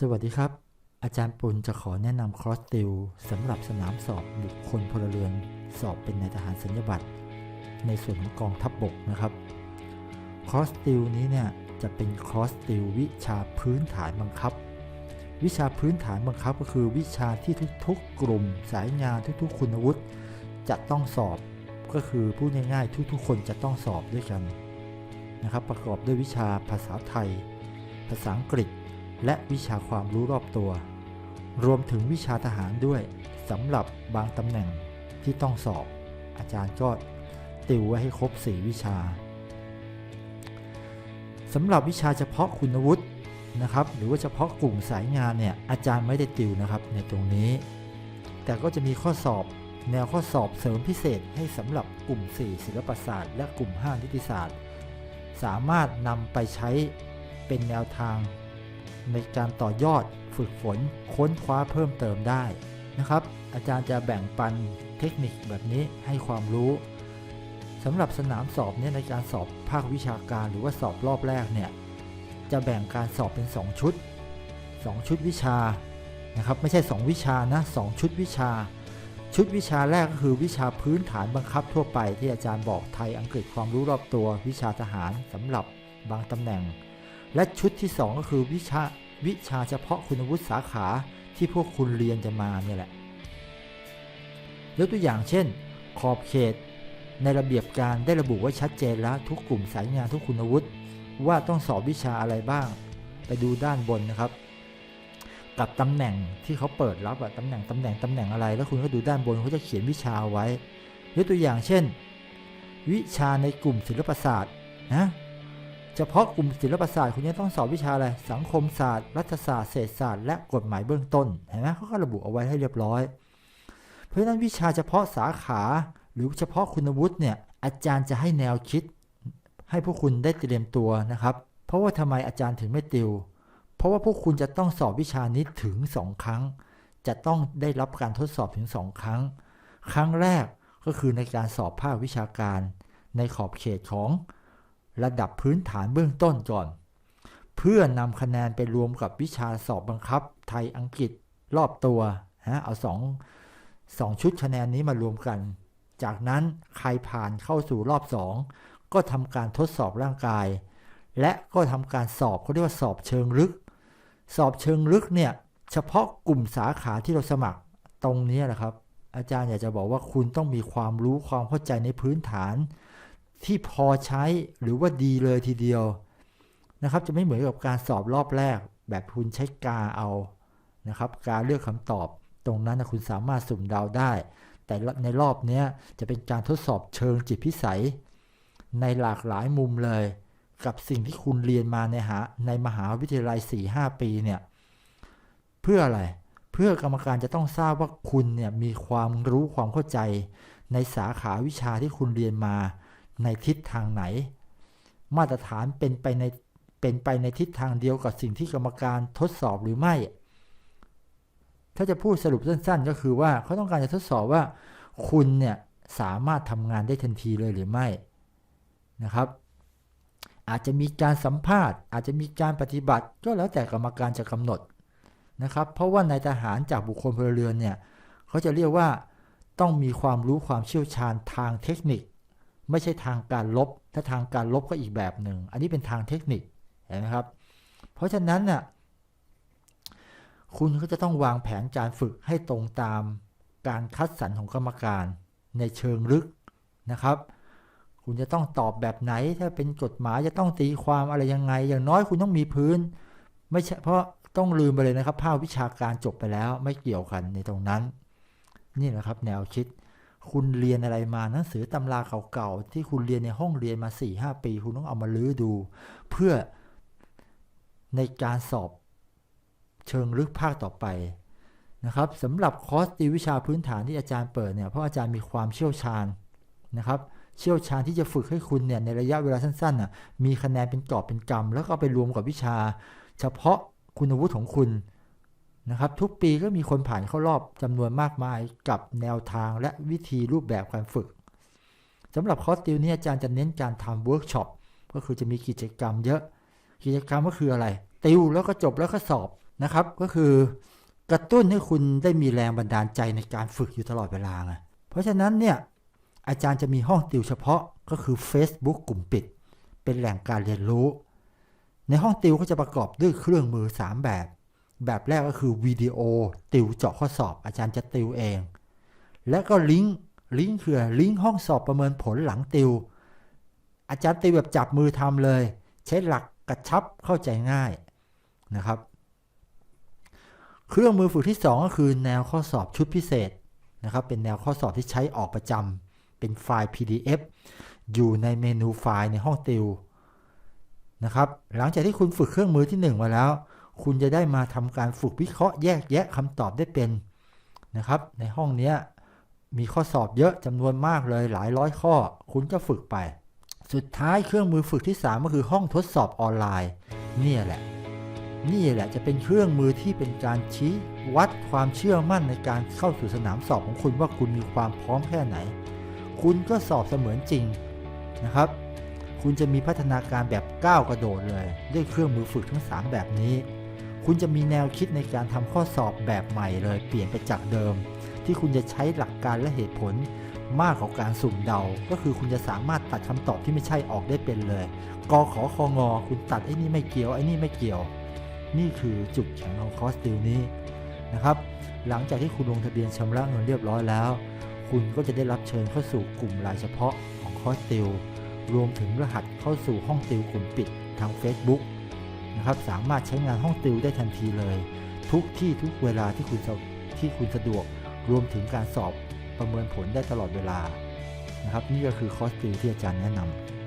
สวัสดีครับ อาจารย์ปุณจะขอแนะนำคอร์สติวสำหรับสนามสอบบุคคลพลเรือน สอบเป็นนายทหารสัญญบัตรในส่วนของกองทัพบบกนะครับคอร์สติวนี้เนี่ยจะเป็นคอร์สติววิชาพื้นฐานบังคับ วิชาพื้นฐานบังคับก็คือวิชาที่ทุกๆกลุ่ม สายงานทุกๆ คุณวุฒิจะต้องสอบก็คือพูดง่ายๆ ทุกๆ คนจะต้องสอบด้วยกันนะครับประกอบด้วยวิชาภาษาไทย ภาษาอังกฤษ และวิชาความรู้รอบตัว รวมถึงวิชาทหารด้วยสำหรับบางตำแหน่งที่ต้องสอบ อาจารย์ก็ติวไว้ให้ครบ 4 วิชาสำหรับวิชาเฉพาะคุณวุฒินะครับ หรือว่าเฉพาะกลุ่มสายงานเนี่ยอาจารย์ไม่ได้ติวนะครับในตรงนี้ แต่ก็จะมีข้อสอบแนวข้อสอบเสริมพิเศษให้สำหรับกลุ่ม 4 ศิลปศาสตร์ และกลุ่ม 5 นิติศาสตร์ สามารถนำไปใช้เป็นแนวทาง ในการต่อยอดฝึกฝนค้นคว้าเพิ่มเติมได้นะครับ อาจารย์จะแบ่งปันเทคนิคแบบนี้ให้ความรู้สำหรับสนามสอบเนี่ยในการสอบภาควิชาการหรือว่าสอบรอบแรกเนี่ยจะแบ่งการสอบเป็น 2 ชุด 2 ชุดวิชานะครับไม่ใช่ 2 วิชานะ2ชุดวิชา ชุดวิชาแรกก็คือวิชาพื้นฐานบังคับทั่วไป ที่อาจารย์บอกไทยอังกฤษความรู้รอบตัว วิชาทหารสำหรับบางตำแหน่ง และชุดที่ 2 ก็คือวิชา วิชาเฉพาะคุณวุฒิสาขาที่พวกคุณเรียนจะมาเนี่ยแหละ ยกตัวอย่างเช่น ขอบเขต ในระเบียบการได้ระบุไว้ชัดเจนแล้วทุกกลุ่มสายงานทุกคุณวุฒิว่าต้องสอบวิชาอะไรบ้าง ไปดูด้านบนนะครับ กับตำแหน่งที่เขาเปิดรับอะตำแหน่งตำแหน่งตำแหน่งอะไร แล้วคุณก็ดูด้านบนเขาจะเขียนวิชาไว้ยกตัวอย่างเช่น วิชาในกลุ่มศิลปศาสตร์นะ เฉพาะกลุ่มศิลปศาสตร์คุณจะต้องสอบวิชาอะไร สังคมศาสตร์ รัฐศาสตร์ เศรษฐศาสตร์ และกฎหมายเบื้องต้น เห็นไหมเขาก็ระบุเอาไว้ให้เรียบร้อย เพราะฉะนั้นวิชาเฉพาะสาขา หรือเฉพาะคุณวุฒิเนี่ย อาจารย์จะให้แนวคิด ให้พวกคุณได้เตรียมตัวนะครับ เพราะว่าทำไมอาจารย์ถึงไม่ติว เพราะว่าพวกคุณจะต้องสอบวิชานี้ถึง 2 ครั้ง จะต้องได้รับการทดสอบถึง 2 ครั้ง ครั้งแรกก็คือในการสอบภาควิชาการ ในขอบเขตของ ระดับพื้นฐานเบื้องต้นก่อน เพื่อนำคะแนนไปรวมกับวิชาสอบบังคับ ไทยอังกฤษรอบตัวนะเอาสองสองชุดคะแนนนี้มารวมกัน จากนั้นใครผ่านเข้าสู่รอบ2ก็ทำการทดสอบร่างกาย และก็ทำการสอบเขาเรียกว่าสอบเชิงลึก สอบเชิงลึกเนี่ยเฉพาะกลุ่มสาขาที่เราสมัครตรงนี้แหละครับ อาจารย์อยากจะบอกว่าคุณต้องมีความรู้ความเข้าใจในพื้นฐาน ที่พอใช้หรือว่าดีเลยทีเดียวนะครับ จะไม่เหมือนกับการสอบรอบแรก แบบคุณใช้กาเอานะครับ การเลือกคำตอบตรงนั้นนะคุณสามารถสุ่มเดาได้ แต่ในรอบนี้จะเป็นการทดสอบเชิงจิตพิสัย ในหลากหลายมุมเลย กับสิ่งที่คุณเรียนมาในหาในมหาวิทยาลัย 4-5 ปีเนี่ยเพื่ออะไรเพื่อกรรมการจะต้องทราบว่าคุณเนี่ยมีความรู้ความเข้าใจในสาขาวิชาที่คุณเรียนมา ในทิศทางไหน มาตรฐานเป็นไปในเป็นไปในทิศทางเดียวกับสิ่งที่กรรมการทดสอบหรือไม่ ถ้าจะพูดสรุปสั้นๆ ก็คือว่าเขาต้องการจะทดสอบว่า คุณเนี่ยสามารถทำงานได้ทันทีเลยหรือไม่นะครับ อาจจะมีการสัมภาษณ์ อาจจะมีการปฏิบัติก็แล้วแต่กรรมการจะกำหนดนะครับ เพราะว่าในทหารจากบุคคลพลเรือนเนี่ยเขาจะเรียกว่าต้องมีความรู้ความเชี่ยวชาญทางเทคนิค ไม่ใช่ทางการลบ ถ้าทางการลบก็อีกแบบหนึ่ง อันนี้เป็นทางเทคนิคเห็นไหมครับ เพราะฉะนั้นน่ะคุณก็จะต้องวางแผนการฝึกให้ตรงตามการคัดสรรของกรรมการในเชิงลึกนะครับ คุณจะต้องตอบแบบไหน ถ้าเป็นกฎหมายจะต้องตีความอะไรยังไง อย่างน้อยคุณต้องมีพื้น ไม่ใช่เพราะต้องลืมไปเลยนะครับ ภาควิชาการจบไปแล้วไม่เกี่ยวกันในตรงนั้น นี่แหละครับแนวคิด คุณเรียนอะไรมาหนังสือตำราเก่าๆที่คุณเรียนในห้องเรียนมา4-5ปี คุณต้องเอามาลื้อดู เพื่อในการสอบเชิงลึกภาคต่อไปนะครับสำหรับคอร์สตีวิชาพื้นฐานที่อาจารย์เปิดเนี่ยเพราะอาจารย์มีความเชี่ยวชาญนะครับ เชี่ยวชาญที่จะฝึกให้คุณเนี่ยในระยะเวลาสั้นๆน่ะมีคะแนนเป็นกอบเป็นกำแล้วก็เอาไปรวมกับวิชา เฉพาะคุณวุฒิของคุณ นะครับทุกปีก็มีคนผ่านเข้ารอบจำนวนมากมายกับแนวทางและวิธีรูปแบบการฝึกสำหรับคอร์สติวนี้อาจารย์จะเน้นการทำเวิร์กช็อปก็คือจะมีกิจกรรมเยอะ กิจกรรมก็คืออะไร ติวแล้วก็จบแล้วก็สอบนะครับ ก็คือกระตุ้นให้คุณได้มีแรงบันดาลใจในการฝึกอยู่ตลอดเวลาไงเพราะฉะนั้นเนี่ยอาจารย์จะมีห้องติวเฉพาะก็คือ Facebook กลุ่มปิด เป็นแหล่งการเรียนรู้ ในห้องติวก็จะประกอบด้วยเครื่องมือ 3 แบบ แบบแรกก็คือวิดีโอติวเจาะข้อสอบอาจารย์จะติวเอง และก็ลิงก์ลิงก์คือลิงก์ห้องสอบประเมินผลหลังติว อาจารย์ติวแบบจับมือทำเลย ใช้หลักกระชับเข้าใจง่ายนะครับ เครื่องมือฝึกที่ 2 ก็คือแนวข้อสอบชุดพิเศษนะครับ เป็นแนวข้อสอบที่ใช้ออกประจำเป็นไฟล์ PDF อยู่ในเมนูไฟล์ในห้องติวนะครับ หลังจากที่คุณฝึกเครื่องมือที่ 1 มาแล้ว คุณจะได้มาทำการฝึกวิเคราะห์แยกแยะคำตอบได้เป็นนะครับ ในห้องนี้มีข้อสอบเยอะจำนวนมากเลยหลายร้อยข้อ คุณก็ฝึกไป สุดท้ายเครื่องมือฝึกที่ 3 ก็คือห้องทดสอบออนไลน์เนี่ยแหละ นี่แหละจะเป็นเครื่องมือที่เป็นการชี้วัดความเชื่อมั่นในการเข้าสู่สนามสอบของคุณว่าคุณมีความพร้อมแค่ไหน คุณก็สอบเสมือนจริงนะครับ คุณจะมีพัฒนาการแบบก้าวกระโดดเลย ด้วยเครื่องมือฝึกทั้ง 3 แบบนี้ คุณจะมีแนวคิดในการทำข้อสอบแบบใหม่เลยเปลี่ยนไปจากเดิม ที่คุณจะใช้หลักการและเหตุผลมากกว่าการสุ่มเดา ก็คือคุณจะสามารถตัดคำตอบที่ไม่ใช่ออกได้เป็นเลยกอขอคองอ คุณตัดไอ้นี่ไม่เกี่ยวไอ้นี่ไม่เกี่ยว นี่คือจุดแข็งของคอร์สติวนี้นะครับหลังจากที่คุณลงทะเบียนชำระเงินเรียบร้อยแล้ว คุณก็จะได้รับเชิญเข้าสู่กลุ่มรายเฉพาะของคอร์สติวรวมถึงรหัสเข้าสู่ห้องติวกลุ่มปิดทาง Facebook นะครับสามารถใช้งานห้องติวได้ทันทีเลย ทุกที่ทุกเวลาที่คุณสะที่คุณสะดวกรวมถึงการสอบประเมินผลได้ตลอดเวลานะครับนี่ก็คือคอร์สติวที่อาจารย์แนะนำ